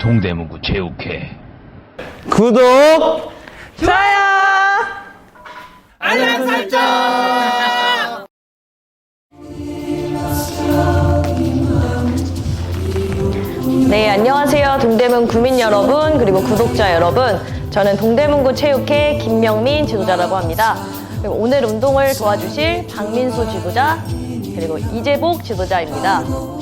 동대문구 체육회 구독! 좋아요. 네, 안녕하세요. 동대문 구민 여러분, 그리고 구독자 여러분. 저는 동대문구 체육회 김명민 지도자라고 합니다. 그리고 오늘 운동을 도와주실 박민수 지도자, 그리고 이재복 지도자입니다.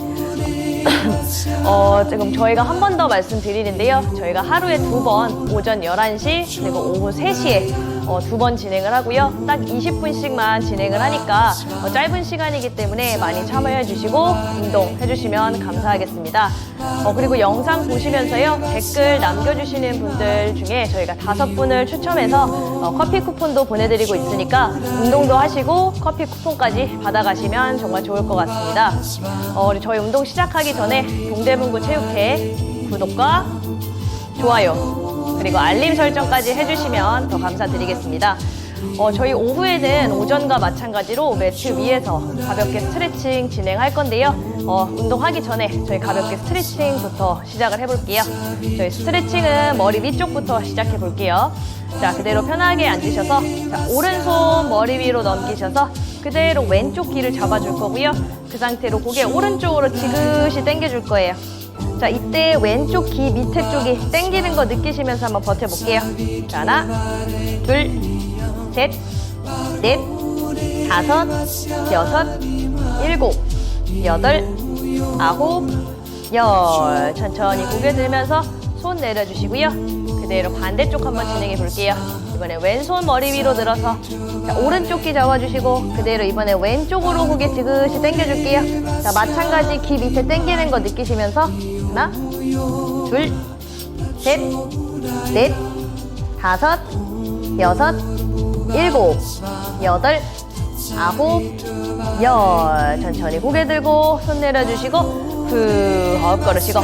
어, 지금 저희가 한 번 더 말씀드리는데요. 저희가 하루에 두 번, 오전 11시, 그리고 오후 3시에 어, 두 번 진행을 하고요. 딱 20분씩만 진행을 하니까 어, 짧은 시간이기 때문에 많이 참여해 주시고 운동해 주시면 감사하겠습니다. 어, 그리고 영상 보시면서요. 댓글 남겨주시는 분들 중에 저희가 다섯 분을 추첨해서 어, 커피 쿠폰도 보내드리고 있으니까 운동도 하시고 커피 쿠폰까지 받아가시면 정말 좋을 것 같습니다. 어, 우리 저희 운동 시작하기 전에 동대문구 체육회 구독과 좋아요 그리고 알림 설정까지 해주시면 더 감사드리겠습니다. 어, 저희 오후에는 오전과 마찬가지로 매트 위에서 가볍게 스트레칭 진행할 건데요. 어, 운동하기 전에 저희 가볍게 스트레칭부터 시작을 해볼게요. 저희 스트레칭은 머리 위쪽부터 시작해 볼게요. 자, 그대로 편하게 앉으셔서 자, 오른손 머리 위로 넘기셔서 그대로 왼쪽 귀를 잡아줄 거고요. 그 상태로 고개 오른쪽으로 지그시 당겨줄 거예요. 자, 이때 왼쪽 귀 밑에 쪽이 당기는 거 느끼시면서 한번 버텨볼게요. 자, 하나, 둘, 셋, 넷, 다섯, 여섯, 일곱, 여덟, 아홉, 열. 천천히 고개 들면서 손 내려주시고요. 그대로 반대쪽 한번 진행해 볼게요. 이번에 왼손 머리 위로 들어서 자, 오른쪽 귀 잡아주시고 그대로 이번에 왼쪽으로 고개 지그시 당겨줄게요. 자 마찬가지 귀 밑에 당기는 거 느끼시면서 하나, 둘, 셋, 넷, 다섯, 여섯, 일곱, 여덟, 아홉, 열. 천천히 고개 들고 손 내려주시고 후 호흡 걸으시고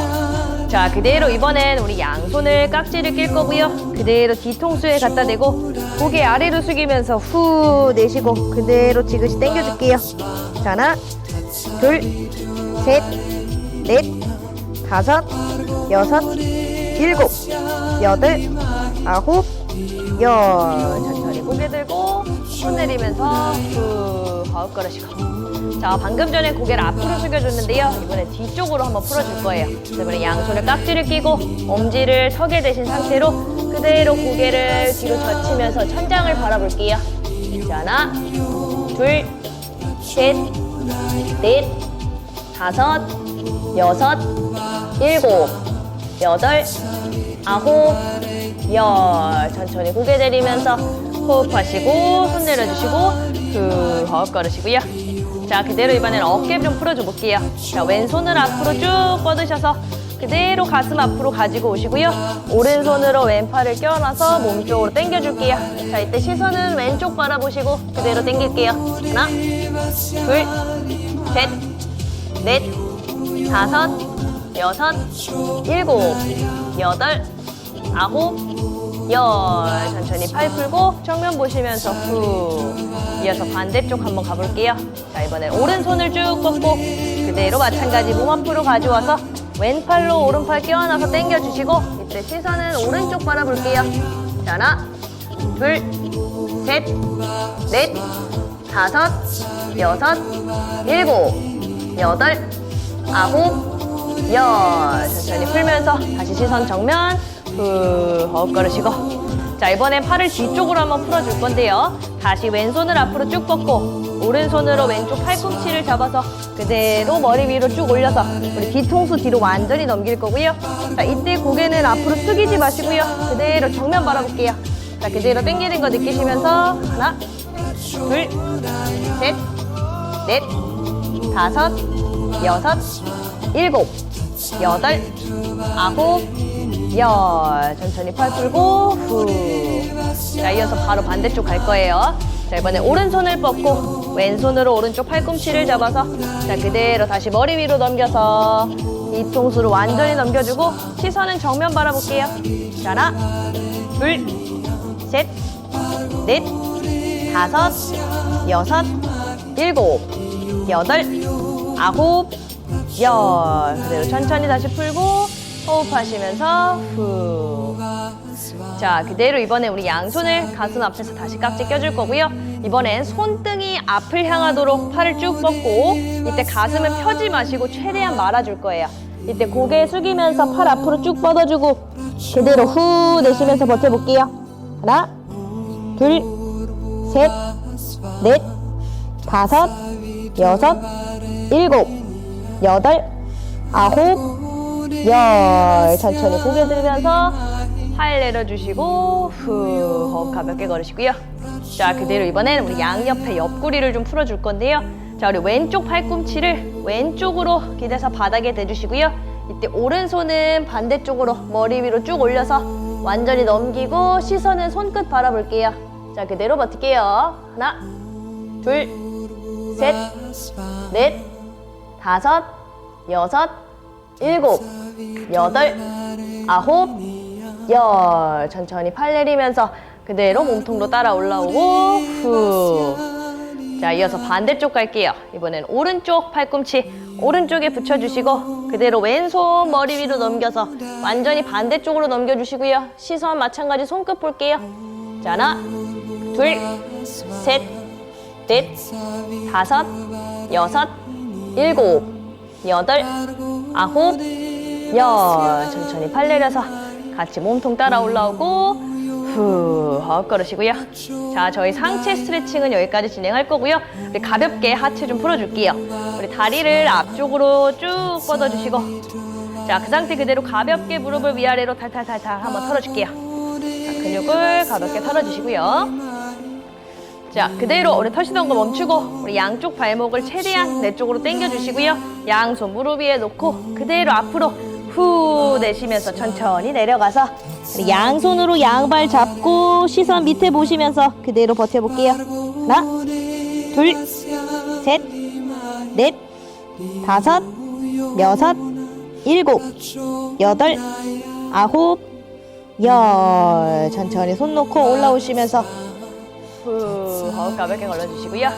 자 그대로 이번엔 우리 양손을 깍지를 낄 거고요. 그대로 뒤통수에 갖다 대고 고개 아래로 숙이면서 후 내쉬고 그대로 지그시 당겨줄게요. 자 하나 둘 셋 넷 다섯 여섯 일곱 여덟 아홉 열. 천천히 고개 들고 손 내리면서 후 호흡 걸으시고 자 방금 전에 고개를 앞으로 숙여줬는데요. 이번에 뒤쪽으로 한번 풀어줄 거예요. 이번에 양손을 깍지를 끼고 엄지를 턱에 대신 상태로 그대로 고개를 뒤로 젖히면서 천장을 바라볼게요. 자 하나 둘 셋 넷 다섯 여섯 일곱 여덟 아홉 열. 천천히 고개 내리면서 호흡하시고 손 내려주시고 후 호흡 걸으시고요 자 그대로 이번엔 어깨 좀 풀어줘 볼게요. 자 왼손을 앞으로 쭉 뻗으셔서 그대로 가슴 앞으로 가지고 오시고요. 오른손으로 왼팔을 껴안아서 몸쪽으로 당겨줄게요. 자 이때 시선은 왼쪽 바라보시고 그대로 당길게요. 하나 둘 셋 넷 다섯 여섯 일곱 여덟 아홉 열. 천천히 팔 풀고 정면 보시면서 후. 이어서 반대쪽 한번 가볼게요. 자 이번엔 오른손을 쭉 뻗고 그대로 마찬가지 몸 앞으로 가져와서 왼팔로 오른팔 껴안아서 당겨주시고 이때 시선은 오른쪽 바라볼게요. 자 하나 둘셋넷 다섯 여섯 일곱 여덟 아홉 열. 천천히 풀면서 다시 시선 정면 후 호흡 걸으시고. 자 이번엔 팔을 뒤쪽으로 한번 풀어줄 건데요. 다시 왼손을 앞으로 쭉 뻗고 오른손으로 왼쪽 팔꿈치를 잡아서 그대로 머리 위로 쭉 올려서 우리 뒤통수 뒤로 완전히 넘길 거고요. 자 이때 고개는 앞으로 숙이지 마시고요. 그대로 정면 바라볼게요. 자 그대로 당기는 거 느끼시면서 하나 둘 셋 넷 다섯 여섯 일곱 여덟 아홉 열 천천히 팔 풀고 후자 이어서 바로 반대쪽 갈 거예요. 자 이번에 오른손을 뻗고 왼손으로 오른쪽 팔꿈치를 잡아서 자 그대로 다시 머리 위로 넘겨서 뒤통수를 완전히 넘겨주고 시선은 정면 바라볼게요. 자 하나 둘셋넷 다섯 여섯 일곱 여덟 아홉 열. 그대로 천천히 다시 풀고 호흡하시면서 후. 자, 그대로 이번에 우리 양손을 가슴 앞에서 다시 깍지 껴줄 거고요. 이번엔 손등이 앞을 향하도록 팔을 쭉 뻗고 이때 가슴을 펴지 마시고 최대한 말아줄 거예요. 이때 고개 숙이면서 팔 앞으로 쭉 뻗어주고 그대로 후 내쉬면서 버텨볼게요. 하나, 둘, 셋, 넷, 다섯, 여섯, 일곱, 여덟, 아홉, 열. 천천히 고개 들면서 팔 내려주시고 후 호흡 가볍게 걸으시고요. 자 그대로 이번엔 우리 양옆에 옆구리를 좀 풀어줄 건데요. 자 우리 왼쪽 팔꿈치를 왼쪽으로 기대서 바닥에 대주시고요. 이때 오른손은 반대쪽으로 머리 위로 쭉 올려서 완전히 넘기고 시선은 손끝 바라볼게요. 자 그대로 버틸게요. 하나, 둘, 셋, 넷, 다섯, 여섯, 일곱, 여덟, 아홉, 열. 천천히 팔 내리면서 그대로 몸통도 따라 올라오고 후. 자, 이어서 반대쪽 갈게요. 이번엔 오른쪽 팔꿈치 오른쪽에 붙여주시고 그대로 왼손 머리 위로 넘겨서 완전히 반대쪽으로 넘겨주시고요. 시선 마찬가지 손끝 볼게요. 자, 하나, 둘, 셋, 넷, 다섯, 여섯, 일곱, 여덟, 아홉, 열. 천천히 팔 내려서 같이 몸통 따라 올라오고 후 호흡 걸으시고요. 자, 저희 상체 스트레칭은 여기까지 진행할 거고요. 우리 가볍게 하체 좀 풀어줄게요. 우리 다리를 앞쪽으로 쭉 뻗어주시고 자, 그 상태 그대로 가볍게 무릎을 위아래로 탈탈탈탈 한번 털어줄게요. 자, 근육을 가볍게 털어주시고요. 자, 그대로 우리 터시던 거 멈추고 우리 양쪽 발목을 최대한 내 쪽으로 당겨주시고요. 양손 무릎 위에 놓고 그대로 앞으로 후 내쉬면서 천천히 내려가서 우리 양손으로 양발 잡고 시선 밑에 보시면서 그대로 버텨볼게요. 하나, 둘, 셋, 넷, 다섯, 여섯, 일곱, 여덟, 아홉, 열. 천천히 손 놓고 올라오시면서 후, 호흡 가볍게 걸어주시고요.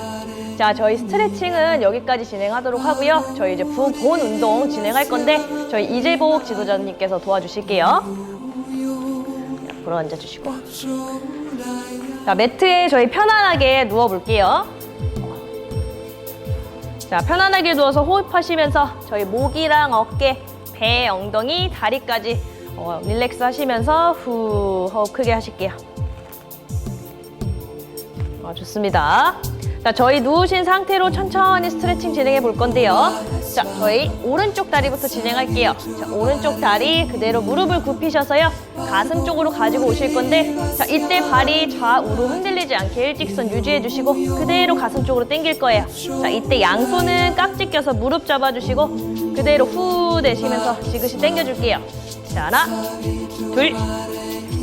자, 저희 스트레칭은 여기까지 진행하도록 하고요. 저희 이제 부- 본 운동 진행할 건데 저희 이재복 지도자님께서 도와주실게요. 자, 앞으로 앉아주시고. 자, 매트에 저희 편안하게 누워볼게요. 자, 편안하게 누워서 호흡하시면서 저희 목이랑 어깨, 배, 엉덩이, 다리까지 어, 릴렉스 하시면서 후 호흡 크게 하실게요. 아, 좋습니다. 자, 저희 누우신 상태로 천천히 스트레칭 진행해 볼 건데요. 자, 저희 오른쪽 다리부터 진행할게요. 자, 오른쪽 다리 그대로 무릎을 굽히셔서요. 가슴 쪽으로 가지고 오실 건데, 자, 이때 발이 좌우로 흔들리지 않게 일직선 유지해 주시고, 그대로 가슴 쪽으로 당길 거예요. 자, 이때 양손은 깍지 껴서 무릎 잡아주시고, 그대로 후 내쉬면서 지그시 당겨 줄게요. 자, 하나, 둘,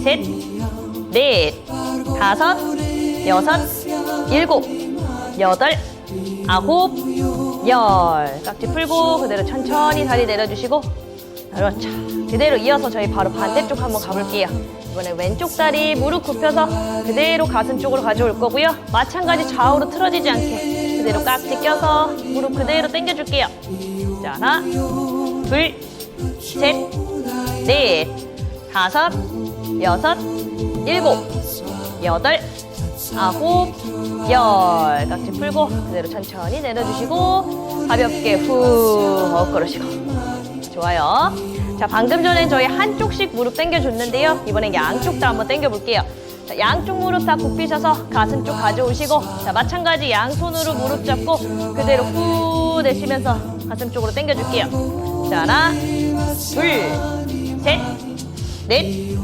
셋, 넷, 다섯, 여섯, 일곱, 여덟, 아홉, 열. 깍지 풀고 그대로 천천히 다리 내려주시고 그렇죠. 그대로 이어서 저희 바로 반대쪽 한번 가볼게요. 이번에 왼쪽 다리 무릎 굽혀서 그대로 가슴 쪽으로 가져올 거고요. 마찬가지 좌우로 틀어지지 않게 그대로 깍지 껴서 무릎 그대로 당겨줄게요. 자, 하나, 둘, 셋, 넷, 다섯, 여섯, 일곱, 여덟, 아홉, 열. 깍지 풀고 그대로 천천히 내려주시고 가볍게 후 호흡 걸으시고. 좋아요. 자, 방금 전엔 저희 한쪽씩 무릎 당겨줬는데요. 이번엔 양쪽 다 한번 당겨볼게요. 자, 양쪽 무릎 다 굽히셔서 가슴 쪽 가져오시고 자, 마찬가지 양손으로 무릎 잡고 그대로 후 내쉬면서 가슴 쪽으로 당겨줄게요. 자, 하나, 둘, 셋, 넷,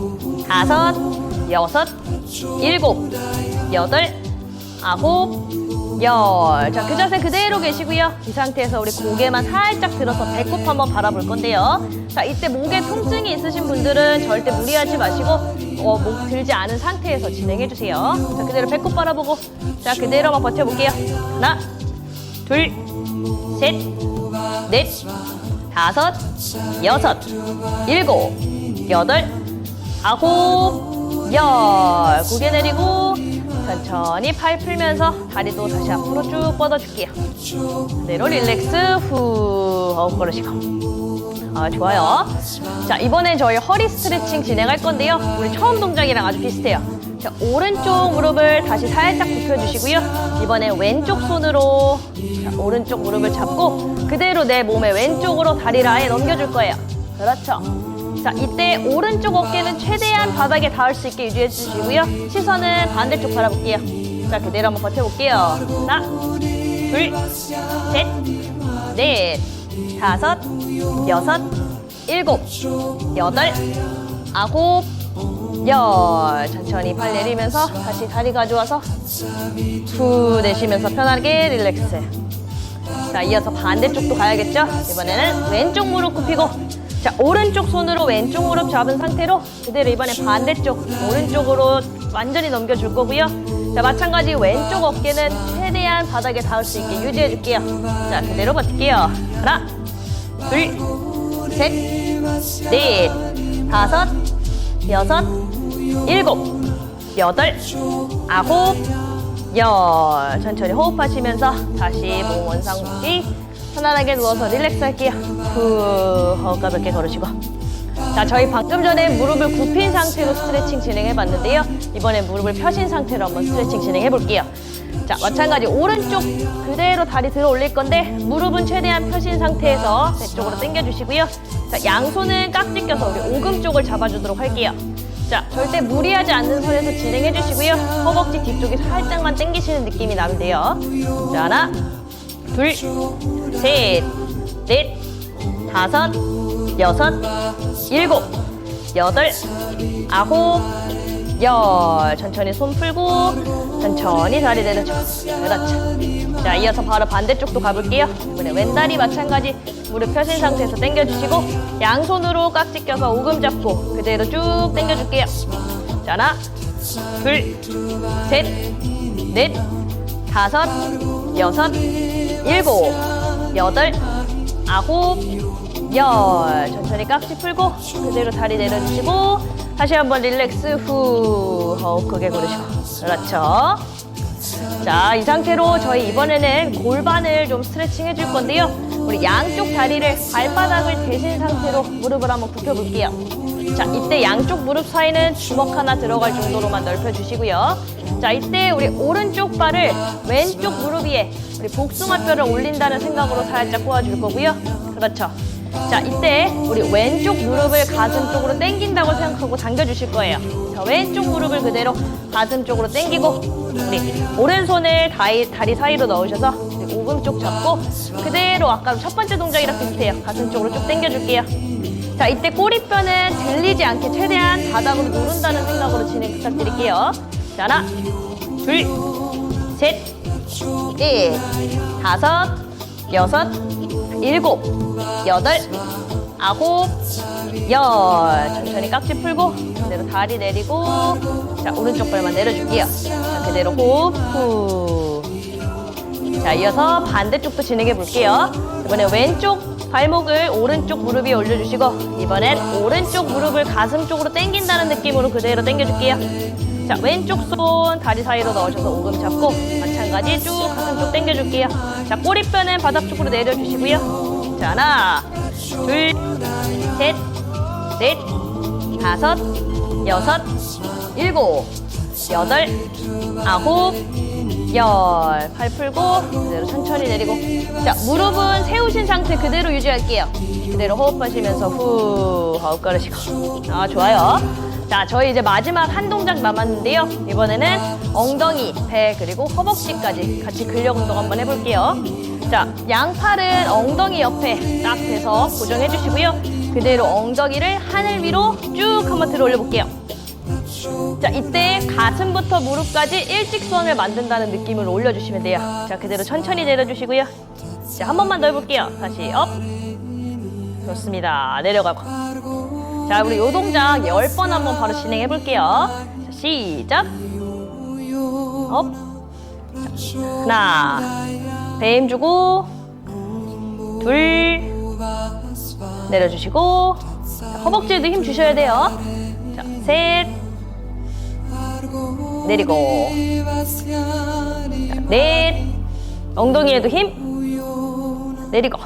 다섯, 여섯, 일곱, 여덟, 아홉, 열. 자, 그 자세 그대로 계시고요. 이 상태에서 우리 고개만 살짝 들어서 배꼽 한번 바라볼 건데요. 자, 이때 목에 통증이 있으신 분들은 절대 무리하지 마시고 어, 목 들지 않은 상태에서 진행해 주세요. 자, 그대로 배꼽 바라보고 자, 그대로만 버텨볼게요. 하나, 둘, 셋, 넷, 다섯, 여섯, 일곱, 여덟, 아홉, 열. 고개 내리고 천천히 팔 풀면서 다리도 다시 앞으로 쭉 뻗어줄게요. 그대로 릴렉스 후 호흡 걸으시고. 아, 좋아요. 자, 이번엔 저희 허리 스트레칭 진행할 건데요. 우리 처음 동작이랑 아주 비슷해요. 자, 오른쪽 무릎을 다시 살짝 굽혀주시고요. 이번에 왼쪽 손으로 자, 오른쪽 무릎을 잡고 그대로 내 몸의 왼쪽으로 다리를 아예 넘겨줄 거예요. 그렇죠. 자, 이때 오른쪽 어깨는 최대한 바닥에 닿을 수 있게 유지해 주시고요. 시선은 반대쪽 바라볼게요. 자, 그대로 한번 버텨볼게요. 하나, 둘, 셋, 넷, 다섯, 여섯, 일곱, 여덟, 아홉, 열. 천천히 팔 내리면서 다시 다리 가져와서 후 내쉬면서 편하게 릴렉스. 자, 이어서 반대쪽도 가야겠죠? 이번에는 왼쪽 무릎 굽히고 자, 오른쪽 손으로 왼쪽 무릎 잡은 상태로 그대로 이번에 반대쪽 오른쪽으로 완전히 넘겨줄 거고요. 자, 마찬가지 왼쪽 어깨는 최대한 바닥에 닿을 수 있게 유지해 줄게요. 자, 그대로 버틸게요. 하나, 둘, 셋, 넷, 다섯, 여섯, 일곱, 여덟, 아홉, 열. 천천히 호흡하시면서 다시 몸 원상 복귀. 편안하게 누워서 릴렉스 할게요. 후, 호흡 가볍게 걸으시고. 자, 저희 방금 전에 무릎을 굽힌 상태로 스트레칭 진행해 봤는데요. 이번엔 무릎을 펴신 상태로 한번 스트레칭 진행해 볼게요. 자, 마찬가지 오른쪽 그대로 다리 들어 올릴 건데 무릎은 최대한 펴신 상태에서 배 쪽으로 당겨 주시고요. 자, 양손은 깍지 껴서 우리 오금 쪽을 잡아주도록 할게요. 자, 절대 무리하지 않는 선에서 진행해 주시고요. 허벅지 뒤쪽이 살짝만 당기시는 느낌이 나면 돼요. 자, 하나, 둘, 셋, 넷, 다섯, 여섯, 일곱, 여덟, 아홉, 열. 천천히 손 풀고 천천히 다리 내려줘. 그렇죠. 자, 이어서 바로 반대쪽도 가볼게요. 이번에 왼다리 마찬가지 무릎 펴신 상태에서 당겨주시고 양손으로 깍지 껴서 오금 잡고 그대로 쭉 당겨줄게요. 자, 하나, 둘, 셋, 넷, 다섯, 여섯, 일곱, 여덟, 아홉, 열. 천천히 깍지 풀고 그대로 다리 내려주시고 다시 한번 릴렉스 후 호흡 크게 고르시고 그렇죠. 자, 이 상태로 저희 이번에는 골반을 좀 스트레칭 해줄 건데요. 우리 양쪽 다리를 발바닥을 대신 상태로 무릎을 한번 굽혀볼게요. 자, 이때 양쪽 무릎 사이는 주먹 하나 들어갈 정도로만 넓혀주시고요. 자, 이때 우리 오른쪽 발을 왼쪽 무릎 위에 우리 복숭아뼈를 올린다는 생각으로 살짝 꼬아줄 거고요. 그렇죠. 자, 이때 우리 왼쪽 무릎을 가슴 쪽으로 당긴다고 생각하고 당겨주실 거예요. 자, 왼쪽 무릎을 그대로 가슴 쪽으로 당기고 우리 오른손을 다리, 다리 사이로 넣으셔서 오금 쪽 잡고 그대로 아까 첫 번째 동작이랑 비슷해요. 가슴 쪽으로 쭉 당겨줄게요. 자, 이때 꼬리뼈는 들리지 않게 최대한 바닥으로 누른다는 생각으로 진행 부탁드릴게요. 자, 하나, 둘, 셋, 넷, 다섯, 여섯, 일곱, 여덟, 아홉, 열. 천천히 깍지 풀고 그대로 다리 내리고 자 오른쪽 발만 내려줄게요. 자 그대로 호흡 후. 자 이어서 반대쪽도 진행해 볼게요. 이번에 왼쪽 발목을 오른쪽 무릎 위에 올려주시고 이번엔 오른쪽 무릎을 가슴 쪽으로 당긴다는 느낌으로 그대로 당겨줄게요. 자 왼쪽 손 다리 사이로 넣으셔서 오금 잡고 마찬가지 쭉 가슴 쪽 당겨줄게요. 자 꼬리뼈는 바닥 쪽으로 내려주시고요. 자 하나 둘 셋, 넷, 다섯, 여섯, 일곱, 여덟, 아홉, 열. 팔 풀고 그대로 천천히 내리고. 자, 무릎은 세우신 상태 그대로 유지할게요. 그대로 호흡하시면서 후 호흡 걸으시고. 아, 좋아요. 자, 저희 이제 마지막 한 동작 남았는데요. 이번에는 엉덩이, 배, 그리고 허벅지까지 같이 근력 운동 한번 해볼게요. 자, 양팔은 엉덩이 옆에 딱 대서 고정해 주시고요. 그대로 엉덩이를 하늘 위로 쭉 한번 들어 올려 볼게요. 자, 이때 가슴부터 무릎까지 일직선을 만든다는 느낌으로 올려주시면 돼요. 자, 그대로 천천히 내려주시고요. 자, 한 번만 더 해볼게요. 다시 업. 좋습니다. 내려가고. 자, 우리 요 동작 10번 한번 바로 진행해 볼게요. 자, 시작. 업. 자, 하나. 배힘 주고. 둘. 내려주시고. 자, 허벅지에도 힘 주셔야 돼요. 자, 셋. 내리고. 넷. 엉덩이에도 힘. 내리고.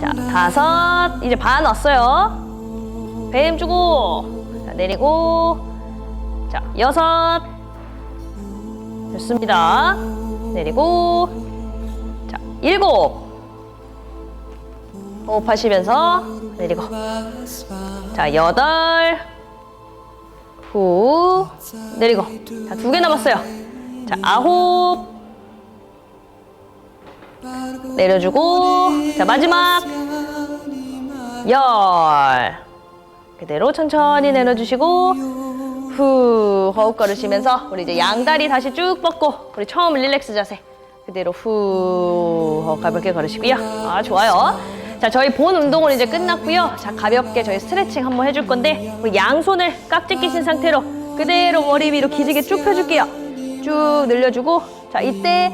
자, 다섯. 이제 반 왔어요. 배임 주고. 자, 내리고. 자, 여섯. 좋습니다. 내리고. 자, 일곱. 호흡하시면서 내리고. 자, 여덟. 후. 내리고. 자, 두 개 남았어요. 자, 아홉. 내려주고. 자, 마지막. 열. 그대로 천천히 내려주시고. 후. 호흡 걸으시면서 우리 이제 양다리 다시 쭉 뻗고 우리 처음 릴렉스 자세. 그대로 후. 호흡 가볍게 걸으시고요. 아, 좋아요. 자, 저희 본 운동은 이제 끝났고요. 자, 가볍게 저희 스트레칭 한번 해줄 건데 우리 양손을 깍지 끼신 상태로 그대로 머리 위로 기지개 쭉 펴줄게요. 쭉 늘려주고 자, 이때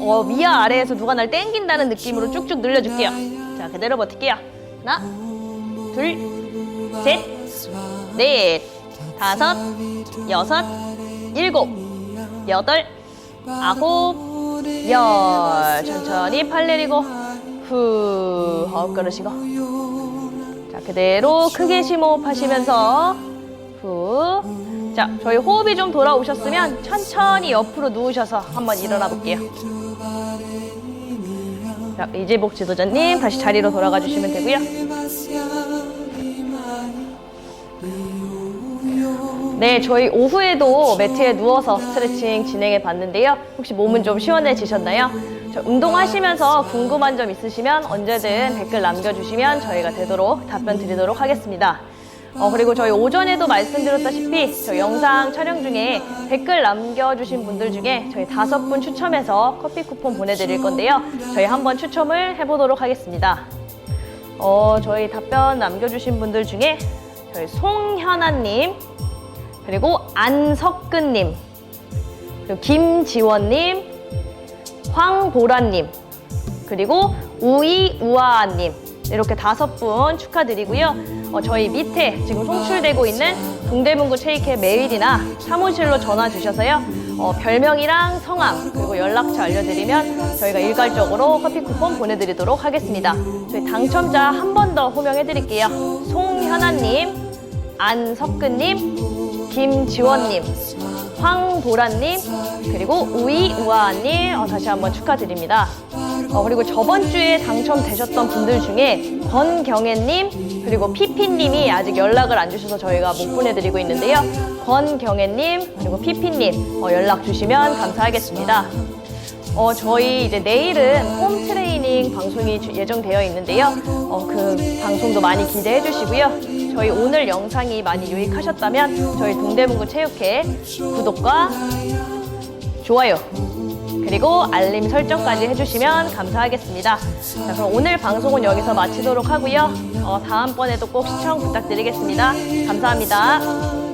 어, 위와 아래에서 누가 날 땡긴다는 느낌으로 쭉쭉 늘려줄게요. 자, 그대로 버틸게요. 하나, 둘, 셋, 넷, 다섯, 여섯, 일곱, 여덟, 아홉, 열. 천천히 팔 내리고 후 호흡 걸으시고 자 그대로 크게 심호흡 하시면서 후. 자, 저희 호흡이 좀 돌아오셨으면 천천히 옆으로 누우셔서 한번 일어나 볼게요. 자, 이재복 지도자님 다시 자리로 돌아가 주시면 되고요. 네, 저희 오후에도 매트에 누워서 스트레칭 진행해 봤는데요. 혹시 몸은 좀 시원해지셨나요? 저 운동하시면서 궁금한 점 있으시면 언제든 댓글 남겨주시면 저희가 되도록 답변 드리도록 하겠습니다. 어, 그리고 저희 오전에도 말씀드렸다시피 저 영상 촬영 중에 댓글 남겨주신 분들 중에 저희 다섯 분 추첨해서 커피 쿠폰 보내드릴 건데요. 저희 한번 추첨을 해보도록 하겠습니다. 어, 저희 답변 남겨주신 분들 중에 저희 송현아님, 그리고 안석근님, 그리고 김지원님, 황보라님, 그리고 우이우아님 이렇게 다섯 분 축하드리고요. 어, 저희 밑에 지금 송출되고 있는 동대문구 체이케 메일이나 사무실로 전화 주셔서요. 어, 별명이랑 성함 그리고 연락처 알려드리면 저희가 일괄적으로 커피 쿠폰 보내드리도록 하겠습니다. 저희 당첨자 한 번 더 호명해드릴게요. 송현아님, 안석근님, 김지원님, 황보라님, 그리고 우이우아님 어, 다시 한번 축하드립니다. 어, 그리고 저번 주에 당첨되셨던 분들 중에 권경애님 그리고 피피님이 아직 연락을 안 주셔서 저희가 못 보내드리고 있는데요. 권경애님 그리고 피피님 어, 연락 주시면 감사하겠습니다. 어, 저희 이제 내일은 홈 트레이닝 방송이 주- 예정되어 있는데요. 어, 그 방송도 많이 기대해 주시고요. 저희 오늘 영상이 많이 유익하셨다면 저희 동대문구 체육회 구독과 좋아요 그리고 알림 설정까지 해주시면 감사하겠습니다. 자, 그럼 오늘 방송은 여기서 마치도록 하고요. 어, 다음번에도 꼭 시청 부탁드리겠습니다. 감사합니다.